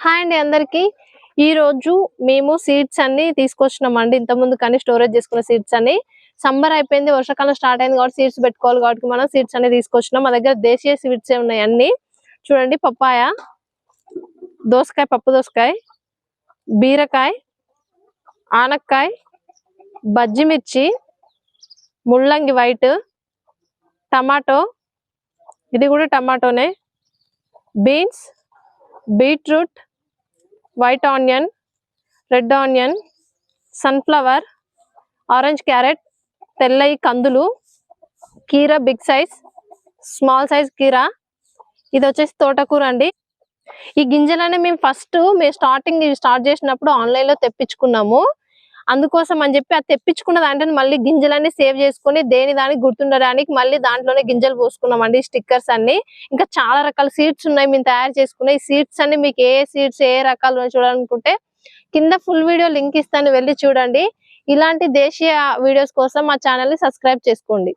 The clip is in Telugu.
హాయ్ అండి అందరికి. ఈ రోజు మేము సీడ్స్ అన్ని తీసుకొచ్చినాం అండి ఇంత ముందు కానీ స్టోరేజ్ చేసుకున్న సీడ్స్ అన్ని. సమ్మర్ అయిపోయింది వర్షాకాలం స్టార్ట్ అయింది కాబట్టి సీడ్స్ పెట్టుకోవాలి కాబట్టి మనం సీడ్స్ అన్ని తీసుకొచ్చినాం. మా దగ్గర దేశీయ సీడ్స్ ఉన్నాయి అన్ని. చూడండి పప్పాయ దోసకాయ పప్పు దోసకాయ బీరకాయ ఆనక్కాయ బజ్జిమిర్చి ముళ్ళంగి ముల్లంగి వైట్ టమాటో. ఇది కూడా టమాటోనే. Beans beetroot white onion red onion sunflower orange carrot తెల్లయి కందులు. కీరా బిగ్ సైజ్ స్మాల్ సైజ్ కీరా. ఇది వచ్చేసి తోటకూర అండి. ఈ గింజలనే మేము ఫస్ట్ మేము స్టార్టింగ్ స్టార్ట్ చేసినప్పుడు ఆన్లైన్లో తెప్పించుకున్నాము. అందుకోసం అని చెప్పి అది తెప్పించుకున్న దాంట్లో మళ్ళీ గింజలన్నీ సేవ్ చేసుకొని దేని దానికి గుర్తుండడానికి మళ్ళీ దాంట్లోనే గింజలు పోసుకున్నాం అండి స్టిక్కర్స్ అన్ని. ఇంకా చాలా రకాల సీడ్స్ ఉన్నాయి మేము తయారు చేసుకున్న ఈ సీడ్స్ అన్ని మీకు ఏ సీడ్స్ ఏ రకాలు చూడాలనుకుంటే కింద ఫుల్ వీడియో లింక్ ఇస్తాను వెళ్ళి చూడండి. ఇలాంటి దేశీయ వీడియోస్ కోసం మా ఛానల్ని సబ్స్క్రైబ్ చేసుకోండి.